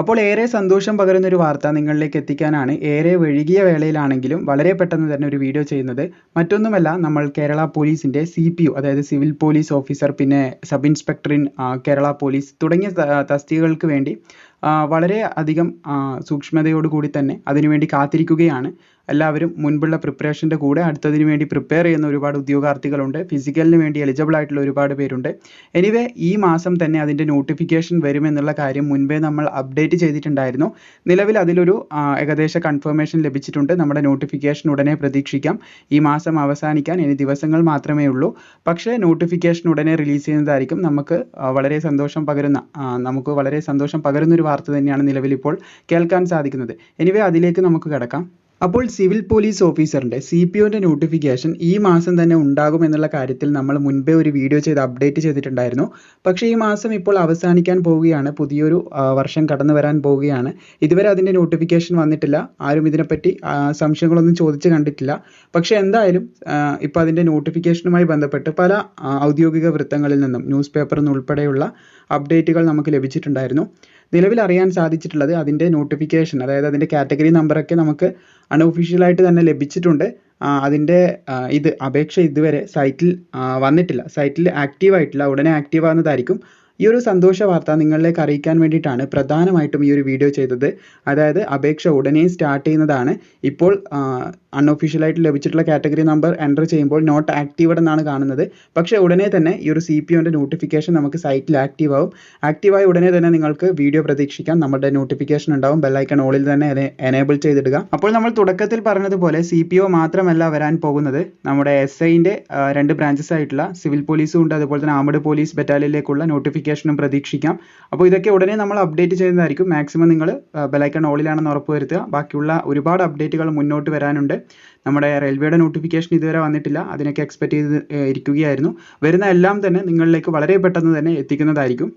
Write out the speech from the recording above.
അപ്പോൾ ഏറെ സന്തോഷം പകരുന്ന ഒരു വാർത്ത നിങ്ങളിലേക്ക് എത്തിക്കാനാണ്. ഏറെ വൈകിയ വേളയിലാണെങ്കിലും വളരെ പെട്ടെന്ന് തന്നെ ഒരു വീഡിയോ ചെയ്യുന്നത്. മറ്റൊന്നുമല്ല നമ്മൾ കേരള പോലീസിന്റെ സി പി യു അതായത് സിവിൽ പോലീസ് ഓഫീസർ പിന്നെ sub inspector in Kerala police തുടങ്ങിയ തസ്തികകൾക്ക് വേണ്ടി വളരെ അധികം സൂക്ഷ്മതയോടു കൂടി തന്നെ അതിനുവേണ്ടി കാത്തിരിക്കുകയാണ്. എല്ലാവരും മുൻപുള്ള പ്രിപ്പറേഷന്റെ കൂടെ അടുത്തതിന് വേണ്ടി പ്രിപ്പയർ ചെയ്യുന്ന ഒരുപാട് ഉദ്യോഗാർത്ഥികളുണ്ട്. ഫിസിക്കലിന് വേണ്ടി എലിജിബിൾ ആയിട്ടുള്ള ഒരുപാട് പേരുണ്ട്. എനിവേ ഈ മാസം തന്നെ അതിന്റെ നോട്ടിഫിക്കേഷൻ വരുമെന്നുള്ള കാര്യം മുൻപേ നമ്മൾ അപ്ഡേറ്റ് ചെയ്തിട്ടുണ്ടായിരുന്നു. നിലവിൽ അതിലൊരു ഏകദേശ കൺഫർമേഷൻ ലഭിച്ചിട്ടുണ്ട്. നമ്മുടെ നോട്ടിഫിക്കേഷൻ ഉടനെ പ്രതീക്ഷിക്കാം. ഈ മാസം അവസാനിക്കാൻ ഇനി ദിവസങ്ങൾ മാത്രമേ ഉള്ളൂ. പക്ഷേ നോട്ടിഫിക്കേഷൻ ഉടനെ റിലീസ് ചെയ്യുന്നതായിരിക്കും. നമുക്ക് വളരെ സന്തോഷം പകരുന്ന നമുക്ക് വളരെ സന്തോഷം പകരുന്ന ഒരു വാർത്ത തന്നെയാണ് നിലവിൽ ഇപ്പോൾ കേൾക്കാൻ സാധിക്കുന്നത്. എനിവേ അതിലേക്ക് നമുക്ക് കിടക്കാം. അപ്പോൾ സിവിൽ പോലീസ് ഓഫീസറിന്റെ സി പി ഒന്റെ നോട്ടിഫിക്കേഷൻ ഈ മാസം തന്നെ ഉണ്ടാകും എന്നുള്ള കാര്യത്തിൽ നമ്മൾ മുൻപേ ഒരു വീഡിയോ ചെയ്ത് അപ്ഡേറ്റ് ചെയ്തിട്ടുണ്ടായിരുന്നു. പക്ഷേ ഈ മാസം ഇപ്പോൾ അവസാനിക്കാൻ പോവുകയാണ്. പുതിയൊരു വർഷം കടന്നു വരാൻ പോവുകയാണ്. ഇതുവരെ അതിന്റെ നോട്ടിഫിക്കേഷൻ വന്നിട്ടില്ല. ആരും ഇതിനെപ്പറ്റി സംശയങ്ങളൊന്നും ചോദിച്ച് കണ്ടിട്ടില്ല. പക്ഷേ എന്തായാലും ഇപ്പോൾ അതിന്റെ നോട്ടിഫിക്കേഷനുമായി ബന്ധപ്പെട്ട് പല ഔദ്യോഗിക വൃത്തങ്ങളിൽ നിന്നും ന്യൂസ് പേപ്പറിൽ നിന്നുൾപ്പെടെയുള്ള അപ്ഡേറ്റുകൾ നമുക്ക് ലഭിച്ചിട്ടുണ്ടായിരുന്നു. നിലവിൽ അറിയാൻ സാധിച്ചിട്ടുള്ളത് അതിന്റെ നോട്ടിഫിക്കേഷൻ അതായത് അതിന്റെ കാറ്റഗറി നമ്പറൊക്കെ നമുക്ക് അൺഒഫീഷ്യലായിട്ട് തന്നെ ലഭിച്ചിട്ടുണ്ട്. അതിന്റെ ഇത് അപേക്ഷ ഇതുവരെ സൈറ്റിൽ വന്നിട്ടില്ല. സൈറ്റിൽ ആക്റ്റീവ് ആയിട്ടില്ല. ഉടനെ ആക്റ്റീവ് ഈ ഒരു സന്തോഷ വാർത്ത നിങ്ങളിലേക്ക് അറിയിക്കാൻ വേണ്ടിയിട്ടാണ് പ്രധാനമായിട്ടും ഈ ഒരു വീഡിയോ ചെയ്തത്. അതായത് അപേക്ഷ ഉടനെ സ്റ്റാർട്ട് ചെയ്യുന്നതാണ്. ഇപ്പോൾ അൺഒഫീഷ്യലായിട്ട് ലഭിച്ചിട്ടുള്ള കാറ്റഗറി നമ്പർ എന്റർ ചെയ്യുമ്പോൾ നോട്ട് ആക്റ്റീവഡ് എന്നാണ് കാണുന്നത്. പക്ഷേ ഉടനെ തന്നെ ഈ ഒരു സി പി ഒന്റെ നോട്ടിഫിക്കേഷൻ നമുക്ക് സൈറ്റിൽ ആക്റ്റീവ് ആവും. ആക്റ്റീവായി ഉടനെ തന്നെ നിങ്ങൾക്ക് വീഡിയോ പ്രതീക്ഷിക്കാം. നമ്മുടെ നോട്ടിഫിക്കേഷൻ ഉണ്ടാവും. ബെല്ലൈക്കൺ ഓളിൽ തന്നെ എനേബിൾ ചെയ്തിടുക. അപ്പോൾ നമ്മൾ തുടക്കത്തിൽ പറഞ്ഞതുപോലെ സി പി ഒ മാത്രമല്ല വരാൻ പോകുന്നത്. നമ്മുടെ എസ് ഐന്റെ രണ്ട് ബ്രാഞ്ചസ് ആയിട്ടുള്ള സിവിൽ പോലീസും ഉണ്ട്. അതുപോലെ തന്നെ ആമഡ് പോലീസ് ബറ്റാലിയനിലേക്കുള്ള നോട്ടിഫിക്കേഷനും പ്രതീക്ഷിക്കാം. അപ്പോൾ ഇതൊക്കെ ഉടനെ നമ്മൾ അപ്ഡേറ്റ് ചെയ്യുന്നതായിരിക്കും. മാക്സിമം നിങ്ങൾ ബെലൈക്കൺ ഓളിലാണെന്ന് ഉറപ്പ് വരുത്തുക ബാക്കിയുള്ള ഒരുപാട് അപ്ഡേറ്റുകൾ മുന്നോട്ട് വരാനുണ്ട്. നമ്മുടെ റെയിൽവേയുടെ നോട്ടിഫിക്കേഷൻ ഇതുവരെ വന്നിട്ടില്ല. അതിനൊക്കെ എക്സ്പെക്ട് ചെയ്ത് ഇരിക്കുകയായിരുന്നു. വരുന്ന എല്ലാം തന്നെ നിങ്ങളിലേക്ക് വളരെ പെട്ടെന്ന് തന്നെ എത്തിക്കുന്നതായിരിക്കും.